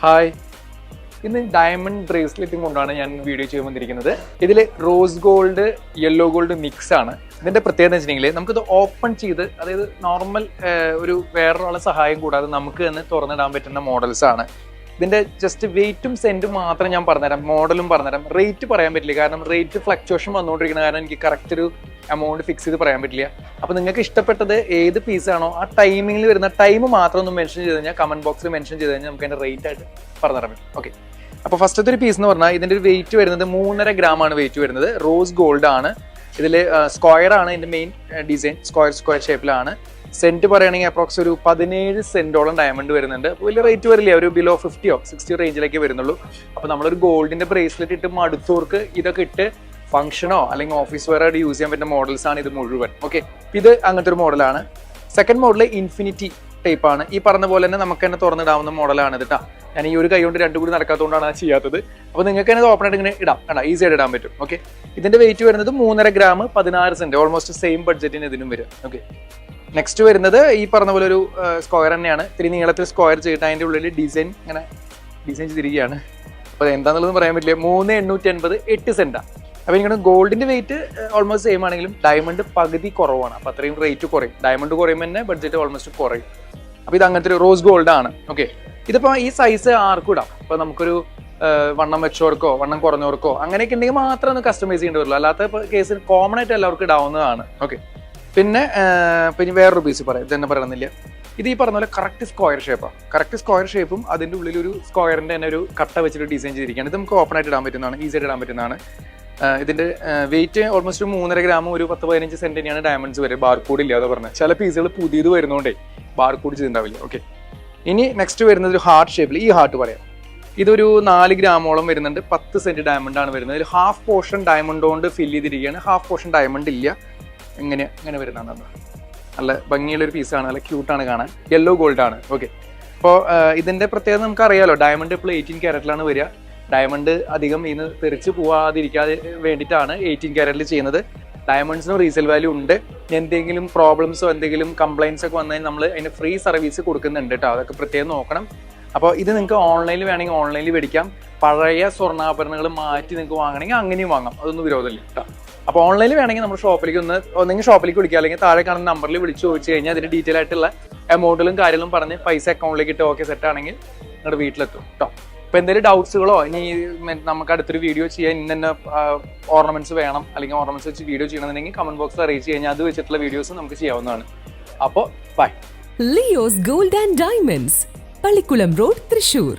Hi ഇന്ന് diamond ബ്രേസ്ലെറ്റും കൊണ്ടാണ് ഞാൻ വീഡിയോ ചെയ്യാൻ വന്നിരിക്കുന്നത്. ഇതിൽ rose gold yellow gold mix ആണ്. ഇതിന്റെ പ്രത്യേകത എന്ന് വെച്ചിട്ടുണ്ടെങ്കിൽ നമുക്കിത് ഓപ്പൺ ചെയ്ത് അതായത് നോർമൽ ഒരു വേറൊരാളെ സഹായം കൂടാതെ നമുക്ക് തന്നെ തുറന്നിടാൻ പറ്റുന്ന മോഡൽസ് ആണ്. ഇതിന്റെ ജസ്റ്റ് വെയിറ്റും സെന്റും മാത്രം ഞാൻ പറഞ്ഞുതരാം. മോഡലും പറഞ്ഞുതരാം. റേറ്റ് പറയാൻ പറ്റില്ല. കാരണം റേറ്റ് ഫ്ലക്ച്വേഷൻ വന്നുകൊണ്ടിരിക്കുന്ന കാരണം എനിക്ക് കറക്റ്റ് ഒരു എമൗണ്ട് ഫിക്സ് ചെയ്ത് പറയാൻ പറ്റില്ല. അപ്പൊ നിങ്ങൾക്ക് ഇഷ്ടപ്പെട്ടത് ഏത് പീസാണോ ആ ടൈമിംഗിൽ വരുന്ന ടൈം മാത്രം ഒന്ന് മെൻഷൻ ചെയ്ത് കഴിഞ്ഞാൽ കമന്റ് ബോക്സിൽ മെൻഷൻ ചെയ്ത് കഴിഞ്ഞാൽ നമുക്ക് അതിന്റെ റേറ്റ് ആയിട്ട് പറഞ്ഞു തരാൻ പറ്റും. ഓക്കെ അപ്പൊ ഫസ്റ്റത്തെ ഒരു പീസ് എന്ന് പറഞ്ഞാൽ ഇതിന്റെ ഒരു വെയിറ്റ് വരുന്നത് മൂന്നര ഗ്രാം ആണ് വെയിറ്റ് വരുന്നത്. റോസ് ഗോൾഡ് ആണ്. ഇതിൽ സ്ക്വയർ ആണ് ഇതിന്റെ മെയിൻ ഡിസൈൻ സ്ക്വയർ സ്ക്വയർ ഷേപ്പിലാണ് സെന്റ് പറയുകയാണെങ്കിൽ അപ്രോക്സ് ഒരു പതിനേഴ് സെന്റോളം ഡയമണ്ട് വരുന്നുണ്ട്. വലിയ റേറ്റ് വരില്ല. ഒരു ബിലോ ഫിഫ്റ്റിയോ സിക്സ്റ്റി റേഞ്ചിലേക്ക് വരുന്നുള്ളൂ. അപ്പൊ നമ്മളൊരു ഗോൾഡിന്റെ ബ്രേസ്ലെറ്റ് ഇട്ട് മടുത്തവർക്ക് ഇതൊക്കെ ഇട്ട് ഫംഗ്ഷനോ അല്ലെങ്കിൽ ഓഫീസ് വെയർ ആയിട്ട് യൂസ് ചെയ്യാൻ പറ്റുന്ന മോഡൽസ് ആണ് ഇത് മുഴുവൻ. ഓക്കെ ഇത് അങ്ങനത്തെ ഒരു മോഡലാണ് സെക്കൻഡ് മോഡൽ ഇൻഫിനിറ്റി ടൈപ്പ് ആണ്. ഈ പറഞ്ഞ പോലെ തന്നെ നമുക്ക് തന്നെ തുറന്നിടാവുന്ന മോഡലാണ് ഇത് ട്ടാ. ഞാൻ ഈ ഒരു കൈ കൊണ്ട് രണ്ടും കൂടി നടക്കാത്തതുകൊണ്ടാണ് അത് ചെയ്യാത്തത്. അപ്പോൾ നിങ്ങൾക്ക് തന്നെ ഓപ്പൺ ആയിട്ട് ഇങ്ങനെ ഇടാം. കേട്ടോ ഈസി ആയിട്ട് ഇടാൻ പറ്റും. ഓക്കെ ഇതിന്റെ വെയിറ്റ് വരുന്നത് മൂന്നര ഗ്രാം പതിനാറ് സെന്റ് ഓൾമോസ്റ്റ് സെയിം ബഡ്ജറ്റിന് ഇതിനും വരും. ഓക്കെ നെക്സ്റ്റ് വരുന്നത് ഈ പറഞ്ഞ പോലെ ഒരു സ്ക്വയർ തന്നെയാണ്. ഇത്തിരി നീളത്തിൽ സ്ക്വയർ ചെയ്തിട്ട് അതിന്റെ ഉള്ളിൽ ഡിസൈൻ ഇങ്ങനെ ഡിസൈൻ ചെയ്തിരിക്കുകയാണ്. അപ്പോൾ എന്താണെന്നുള്ളത് പറയാൻ പറ്റില്ല. മൂന്ന് എണ്ണൂറ്റി അൻപത് എട്ട് സെന്റാ അപ്പോൾ ഇങ്ങനെ ഗോൾഡിന്റെ വെയിറ്റ് ഓൾമോസ്റ്റ് സെയിം ആണെങ്കിലും ഡയമണ്ട് പകുതി കുറവാണ്. അപ്പോൾ അത്രയും റേറ്റ് കുറയും. ഡയമണ്ട് കുറയുമ്പോൾ തന്നെ ബഡ്ജറ്റ് ഓൾമോസ്റ്റ് കുറയും. അപ്പോൾ ഇത് അങ്ങനത്തെ റോസ് ഗോൾഡ് ആണ്. ഓക്കെ ഇതിപ്പോൾ ഈ സൈസ് ആർക്കും ഇടാം. ഇപ്പോൾ നമുക്കൊരു വണ്ണം വെച്ചവർക്കോ വണ്ണം കുറഞ്ഞവർക്കോ അങ്ങനെയൊക്കെ ഉണ്ടെങ്കിൽ മാത്രമേ ഒന്ന് കസ്റ്റമൈസ് ചെയ്യേണ്ടി വരുള്ളൂ. അല്ലാത്ത കേസിൽ കോമൺ ആയിട്ട് എല്ലാവർക്കും ഇടാവുന്നതാണ്. ഓക്കെ പിന്നെ പിന്നെ വേറൊരു പീസ് പറയാം. ഇത് തന്നെ പറയണമെന്നില്ല. ഇത് ഈ പറഞ്ഞ പോലെ കറക്റ്റ് സ്ക്വയർ ഷേപ്പാണ് കറക്റ്റ് സ്ക്വയർ ഷേപ്പും അതിന്റെ ഉള്ളിൽ ഒരു സ്ക്വയറിന്റെ തന്നെ ഒരു കട്ട വെച്ചിട്ട് ഡിസൈൻ ചെയ്തിരിക്കുകയാണ്. ഇത് നമുക്ക് ഓപ്പൺ ആയിട്ട് ഇടാൻ പറ്റുന്നതാണ് ഈസി ആയിട്ട് ഇടാൻ പറ്റുന്നതാണ്. ഇതിന്റെ വെയിറ്റ് ഓൾമോസ്റ്റ് മൂന്നര ഗ്രാം ഒരു പത്ത് പതിനഞ്ച് സെന്റ് തന്നെയാണ് ഡയമണ്ട്സ് വരെ. ബാർകോഡ് ഇല്ലാതെ പറഞ്ഞത് ചില പീസുകൾ പുതിയത് വരുന്നതുകൊണ്ടേ ബാർകോഡ് ചെയ്തിട്ടുണ്ടാവില്ല. ഓക്കെ ഇനി നെക്സ്റ്റ് വരുന്നത് ഒരു ഹാർട്ട് ഷേപ്പിൽ ഈ ഹാർട്ട് പറയാം. ഇതൊരു നാല് ഗ്രാമോളം വരുന്നുണ്ട്. പത്ത് സെന്റ് ഡയമണ്ട് ആണ് വരുന്നത്. ഹാഫ് പോർഷൻ ഡയമണ്ട് കൊണ്ട് ഫില്ല് ചെയ്തിരിക്കുകയാണ്. ഹാഫ് പോർഷൻ ഡയമണ്ട് ഇല്ല. എങ്ങനെ ഇങ്ങനെ വരുന്നതാണ് നല്ല ഭംഗിയുള്ള ഒരു പീസാണ് നല്ല ക്യൂട്ടാണ് കാണാൻ. യെല്ലോ ഗോൾഡ് ആണ്. ഓക്കെ അപ്പോൾ ഇതിന്റെ പ്രത്യേകത നമുക്ക് അറിയാലോ ഡയമണ്ട് ഇപ്പോൾ എയ്റ്റീൻ ക്യാരറ്റിലാണ് വരിക. ഡയമണ്ട് അധികം ഇന്ന് തെറിച്ച് പോവാതിരിക്കാതെ വേണ്ടിയിട്ടാണ് എയ്റ്റീൻ ക്യാരറ്റിൽ ചെയ്യുന്നത്. ഡയമണ്ട്സിനും റീസെൽ വാല്യൂ ഉണ്ട്. എന്തെങ്കിലും പ്രോബ്ലംസോ എന്തെങ്കിലും കംപ്ലൈൻസ് ഒക്കെ വന്നാൽ നമ്മൾ അതിന് ഫ്രീ സർവീസ് കൊടുക്കുന്നുണ്ട് കേട്ടോ അതൊക്കെ പ്രത്യേകം നോക്കണം. അപ്പോൾ ഇത് നിങ്ങൾക്ക് ഓൺലൈനിൽ വേണമെങ്കിൽ ഓൺലൈനിൽ മേടിക്കാം. പഴയ സ്വർണാഭരണങ്ങൾ മാറ്റി നിങ്ങൾക്ക് വാങ്ങണമെങ്കിൽ അങ്ങനെയും വാങ്ങാം. അതൊന്നും വിരോധമില്ല കേട്ടോ അപ്പോൾ ഓൺലൈനിൽ വേണമെങ്കിൽ നമ്മൾ ഷോപ്പിലേക്ക് ഒന്ന് ഒന്നെങ്കിൽ ഷോപ്പിലേക്ക് വിളിക്കുക അല്ലെങ്കിൽ താഴെ കാണുന്ന നമ്പറിൽ വിളിച്ച് ചോദിച്ചു കഴിഞ്ഞാൽ അതിന്റെ ഡീറ്റെയിൽ ആയിട്ടുള്ള എമൗണ്ടിലും കാര്യങ്ങളും പറഞ്ഞ് പൈസ അക്കൗണ്ടിലേക്ക് ഇട്ട് ഓക്കെ സെറ്റ് ആണെങ്കിൽ നിങ്ങളുടെ വീട്ടിലെത്തും കേട്ടോ ഇപ്പൊ എന്തെങ്കിലും ഡൗട്ട്സുകളോ ഇനി നമുക്ക് അടുത്തൊരു വീഡിയോ ചെയ്യാൻ ഇന്ന തന്നെ ഓർണമെന്റ്സ് വേണം. അല്ലെങ്കിൽ ഓർണമെന്റ്സ് വെച്ച് വീഡിയോ ചെയ്യണമെന്നുണ്ടെങ്കിൽ കമന്റ് ബോക്സിൽ അറിയിച്ച് കഴിഞ്ഞാൽ അത് വെച്ചിട്ടുള്ള വീഡിയോസ് നമുക്ക് ചെയ്യാവുന്നതാണ്. അപ്പോൾ bye Leo's gold and diamonds Pallikkulam road Thrissur